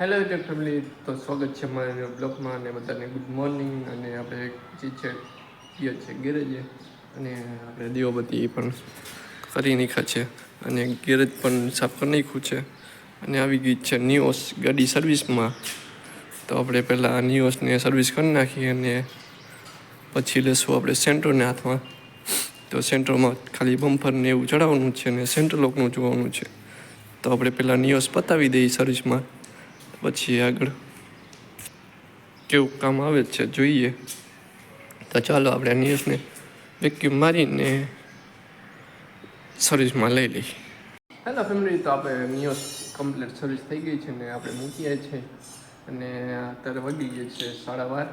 Hello YouTube family તો સ્વાગત છે મારા બ્લોગમાં અને બધાને ગુડ મોર્નિંગ અને આપણે જે છે ગયો છે, ગેરેજે. અને આપણે દીવાબત્તી પણ કરી નાખ્યા છે. અને ગેરેજ પણ સાફ કરી નાખ્યું છે. અને આવી ગઈ છે નિયોસ ગાડી સર્વિસમાં તો આપણે પહેલાં નિયોસને સર્વિસ કરી નાખીએ અને પછી લેશું આપણે સેન્ટ્રોને હાથમાં. તો સેન્ટ્રોમાં ખાલી બમ્પરને એવું ચડાવવાનું છે અને સેન્ટ્રલ લોકનું જોવાનું છે. તો આપણે પહેલાં નિયોસ પતાવી દઈએ સર્વિસમાં પછી આગળ કેવું કામ આવે છે જોઈએ. તો ચાલો આપણે નિયસને વેક્યુમ મારીને સર્વિસમાં લઈ લઈએ. હેલો ફેમિલી તો આપણે નિયસ કમ્પ્લીટ સર્વિસ થઈ ગઈ છે ને આપણે મૂકીએ છીએ અને અત્યારે વગી ગઈ છે સાડા બાર.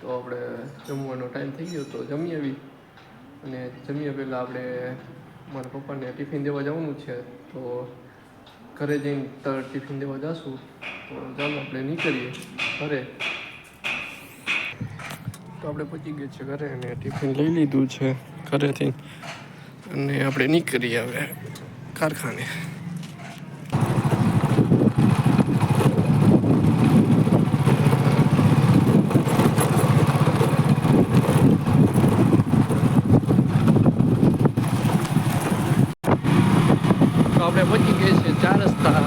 તો આપણે જમવાનો ટાઈમ થઈ ગયો તો જમી આવી. અને જમ્યા પહેલાં આપણે મારા પપ્પાને ટિફિન દેવા જવાનું છે. તો ઘરે જઈને તર ટિફિન દેવા જશું. ચાલો આપણે નીકળીએ ઘરે. તો આપણે પહોંચી ગયા છે ઘરે અને ટિફિન લઈ લીધું છે ઘરેથી. અને આપણે નીકળીએ હવે કારખાને. આપણે પહોંચી ગયા છે ચાર રસ્તા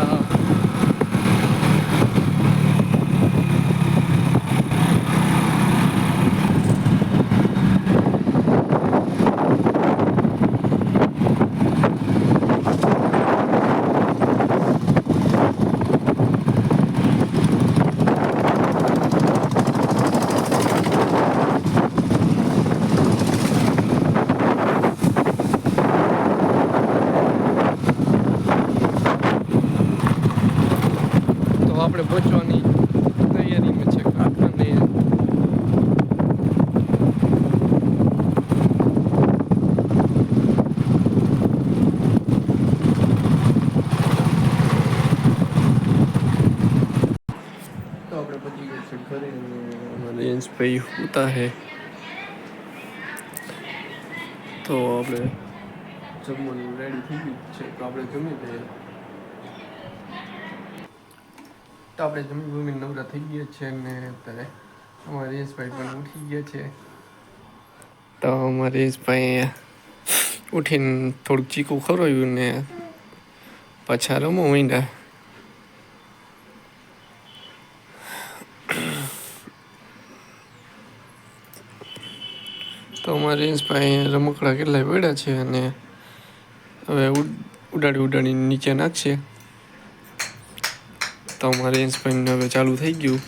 તો આપણે પહોંચવાની તૈયારીમાં છે કારખાને તો આપણે પહોંચી ગયા છે ઘરે અને અમારે યંશભાઈ હોતા હે તો આપણે જમવાનું રેડી થઈ ગયું છે તો આપણે જમી લઈએ તો આપણે જમી બમી નવરા થઈ ગયા છે ને અત્યારે અમારા રેશભાઈ પણ ઉઠી ગયા છે. તો અમારા રેશભાઈ ઉઠીને થોડુંક ચીકું ખરોયું ને પાછા રમો માંડ્યા. તો અમારા રેશભાઈ રમકડા કેટલાય પડ્યા છે અને હવે ઉડ- ઉડાડી ઉડાડીને નીચે નાખશે. તો અમારે ઇન્સ્પાઈન હવે ચાલુ થઈ ગયું.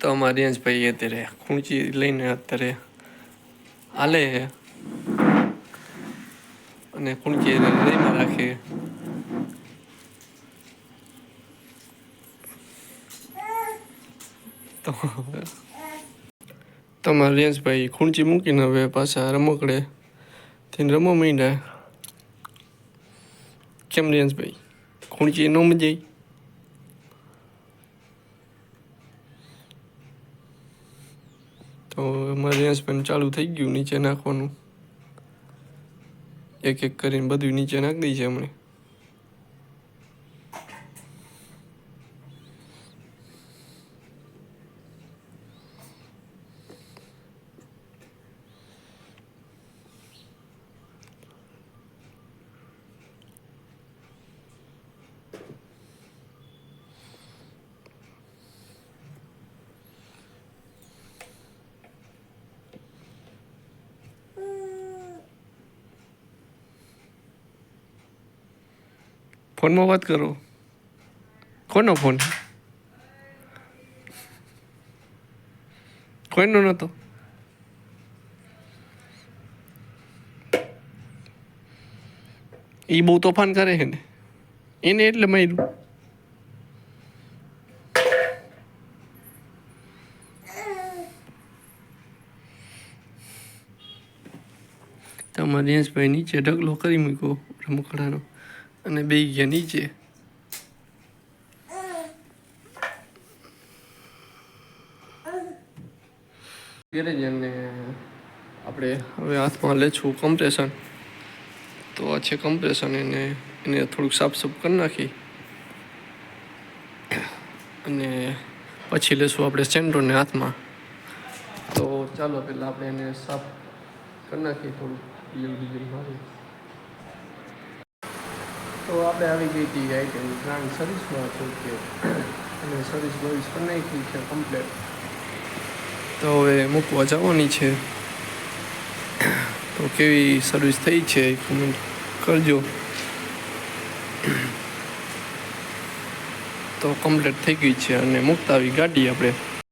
તો અમારે ભાઈ અત્યારે ખૂંચી લઈને અત્યારે હાલે છે. અને ખૂંચી લઈમાં રાખે. તો તમારા ભાઈ ખૂંચી મૂકીને હવે પાછા રમકડે. તેને રમવા માંડ્યા કેમ રિયાંશભાઈ ખૂંચી ન મજાઈ તો અમારે રિયાંશભાઈ ચાલુ થઈ ગયું નીચે નાખવાનું એક એક કરીને બધું નીચે નાખી છે હમણે ફોનમાં વાત કરો. કોનો ફોન? કોઈનો નહોતો એ બહુ તોફાન કરે છે ને. એને એટલે માર્યું. તમારે યશભાઈ નીચે ઢગલો કરી મૂક્યો રમકડાનો. અને બે ગયા નીચે. ગેરેજ અને આપણે હવે હાથમાં લેશું કમ્પ્રેશન. તો આ છે કમ્પ્રેશન, એને એને થોડુંક સાફ સાફ કરી નાખી. અને પછી લેશું આપણે સેન્ટરને હાથમાં. તો ચાલો, પહેલાં આપણે એને સાફ કરી નાખીએ થોડુંક. ડીઝલ ડીઝલ મારી તો આપણે આવી ગઈ હતી આઈટમ બ્રાન્ડ સર્વિસમાં હતું કે અને સર્વિસ બર્વિસ નહીં નાખી છે કમ્પ્લેટ. તો હવે મૂકવા જવાની છે. તો કેવી સર્વિસ થઈ છે એ કરજો. તો કમ્પ્લેટ થઈ ગઈ છે અને મૂકતા આવી ગાડી આપણે.